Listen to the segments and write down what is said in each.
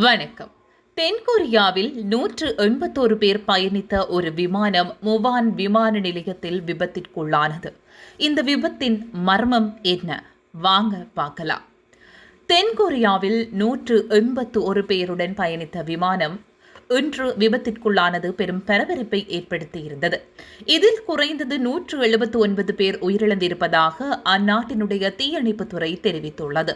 வணக்கம். தென்கொரியாவில் நூற்று எண்பத்தோரு பேர் பயணித்த ஒரு விமானம் முவான் விமான நிலையத்தில் விபத்திற்குள்ளானது. இந்த விபத்தின் மர்மம் என்ன? வாங்க பார்க்கலாம். தென்கொரியாவில் நூற்று எண்பத்து ஒரு பேருடன் பயணித்த விமானம் இன்று விபத்திற்குள்ளானது பெரும் பரபரப்பை ஏற்படுத்தியிருந்தது. இதில் குறைந்தது நூற்று எழுபத்து ஒன்பது பேர் உயிரிழந்திருப்பதாக அந்நாட்டினுடைய தீயணைப்புத்துறை தெரிவித்துள்ளது.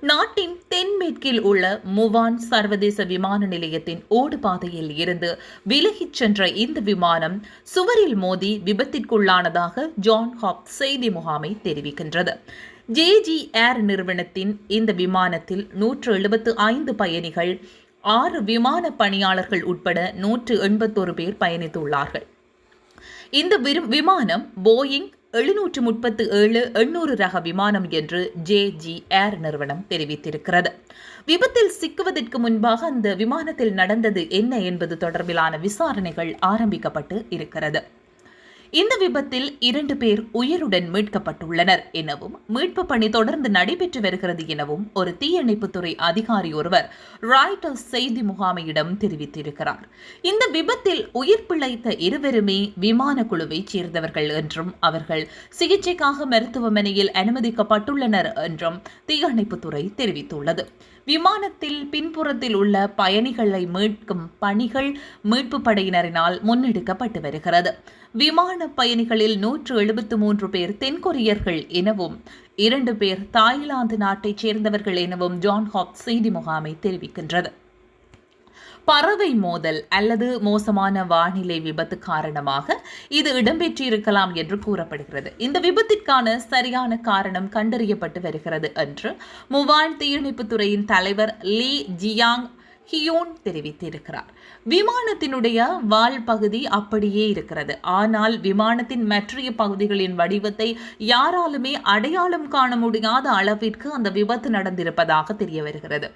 நாட்டின் தென்மேற்கில் உள்ள முவான் சர்வதேச விமான நிலையத்தின் ஓடுபாதையில் இருந்து விலகிச் சென்ற இந்த விமானம் சுவரில் மோதி விபத்திற்குள்ளானதாக ஜான் ஹாப் செய்தி முகாமை தெரிவிக்கின்றது. ஜேஜி ஏர் நிறுவனத்தின் இந்த விமானத்தில் நூற்று எழுபத்து ஐந்து பயணிகள் ஆறு விமான பணியாளர்கள் உட்பட நூற்று எண்பத்தோரு பேர் பயணித்துள்ளார்கள். இந்த விமானம் போயிங் எழுநூற்று முப்பத்து ஏழு எண்ணூறு ரக விமானம் என்று ஜே ஜி ஏர் நிறுவனம் தெரிவித்திருக்கிறது. விபத்தில் சிக்குவதற்கு முன்பாக அந்த விமானத்தில் நடந்தது என்ன என்பது தொடர்பிலான விசாரணைகள் ஆரம்பிக்கப்பட்டு இருக்கிறது. இந்த விபத்தில் இரண்டு பேர் உயிருடன் மீட்கப்பட்டுள்ளனர். எனவும் மீட்பு பணி தொடர்ந்து நடைபெற்று வருகிறது எனவும் ஒரு தீயணைப்புத்துறை அதிகாரி ஒருவர் ராய்டர்ஸ் செய்தி முகாமையிடம் தெரிவித்திருக்கிறார். இந்த விபத்தில் உயிர் பிழைத்த இருவருமே விமான குழுவைச் சேர்ந்தவர்கள் என்றும் அவர்கள் சிகிச்சைக்காக மருத்துவமனையில் அனுமதிக்கப்பட்டுள்ளனர் என்றும் தீயணைப்புத்துறை தெரிவித்துள்ளது. விமானத்தில் பின்புறத்தில் உள்ள பயணிகளை மீட்கும் பணிகள் மீட்பு படையினரினால் முன்னெடுக்கப்பட்டு வருகிறது. விமான பயணிகளில் நூற்று எழுபத்து மூன்று பேர் தென்கொரியர்கள் எனவும் இரண்டு பேர் தாய்லாந்து நாட்டைச் சேர்ந்தவர்கள் எனவும் ஜான் ஹாப் செய்தி முகாமை தெரிவிக்கின்றது. பறவை மோதல் அல்லது மோசமான வானிலை விபத்து காரணமாக இது இடம்பெற்றிருக்கலாம் என்று கூறப்படுகிறது. இந்த விபத்திற்கான சரியான காரணம் கண்டறியப்பட்டு வருகிறது என்று முவான் தீயணைப்புத்துறையின் தலைவர் லீ ஜியாங் ஹியோன் தெரிவித்திருக்கிறார். விமானத்தினுடைய வால் பகுதி அப்படியே இருக்கிறது. ஆனால் விமானத்தின் மற்றைய பகுதிகளின் வடிவத்தை யாராலுமே அடையாளம் காண முடியாத அளவிற்கு அந்த விபத்து நடந்திருப்பதாக தெரிய வருகிறது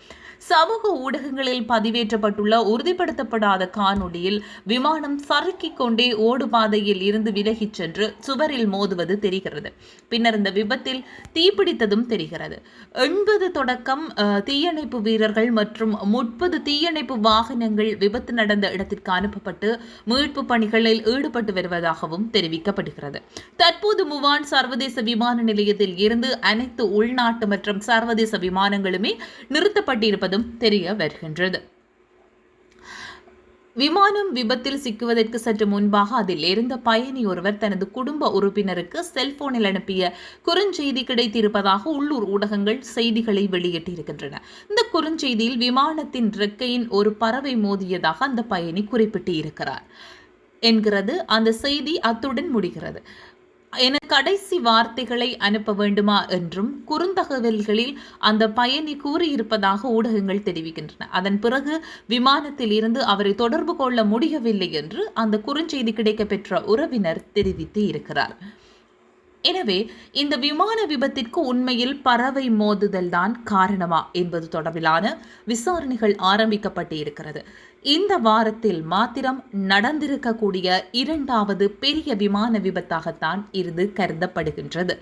சமூக ஊடகங்களில் பதிவேற்றப்பட்டுள்ள உறுதிப்படுத்தப்படாத காணொளியில் விமானம் சறுக்கிக் கொண்டே ஓடுபாதையில் இருந்து விலகிச் சென்று சுவரில் மோதுவது தெரிகிறது. பின்னர் இந்த விபத்தில் தீப்பிடித்ததும் தெரிகிறது. எண்பது தொடக்கம் அஹ், தீயணைப்பு வீரர்கள் மற்றும் முப்பது தீயணைப்பு வாகனங்கள் விபத்து நடந்த இடத்திற்கு அனுப்பப்பட்டு மீட்பு பணிகளில் ஈடுபட்டு வருவதாகவும் தெரிவிக்கப்படுகிறது. தற்போது முவான் சர்வதேச விமான நிலையத்தில் இருந்து அனைத்து உள்நாட்டு மற்றும் சர்வதேச விமானங்களுமே நிறுத்தப்பட்டிருப்பதும் தெரிய வருகின்றது. விமானம் விபத்தில் சிக்குவதற்கு சற்று முன்பாக அதில் இருந்த பயணி ஒருவர் தனது குடும்ப உறுப்பினருக்கு செல்போனில் அனுப்பிய குறுஞ்செய்தி கிடைத்திருப்பதாக உள்ளூர் ஊடகங்கள் செய்திகளை வெளியிட்டிருக்கின்றன. இந்த குறுஞ்செய்தியில் விமானத்தின் ரெக்கையின் ஒரு பறவை மோதியதாக அந்த பயணி குறிப்பிட்டு இருக்கிறார் என்கிறது. அந்த செய்தி அத்துடன் முடிகிறது. என கடைசி வார்த்தைகளை அனுப்ப வேண்டுமா என்றும் குறுந்தகவல்களில் அந்த பயணி கூறியிருப்பதாக ஊடகங்கள் தெரிவிக்கின்றன. அதன் பிறகு விமானத்தில் இருந்து அவரை தொடர்பு கொள்ள முடியவில்லை என்று அந்த குறுஞ்செய்தி கிடைக்கப்பெற்ற உறவினர் தெரிவித்து இருக்கிறார். எனவே இந்த விமான விபத்திற்கு உண்மையில் பறவை மோதுதல் தான் காரணமா என்பது தொடர்பிலான விசாரணைகள் ஆரம்பிக்கப்பட்டு இருக்கிறது. இந்த வாரத்தில் மாத்திரம் நடந்திருக்கக்கூடிய இரண்டாவது பெரிய விமான விபத்தாகத்தான் இது கருதப்படுகின்றது.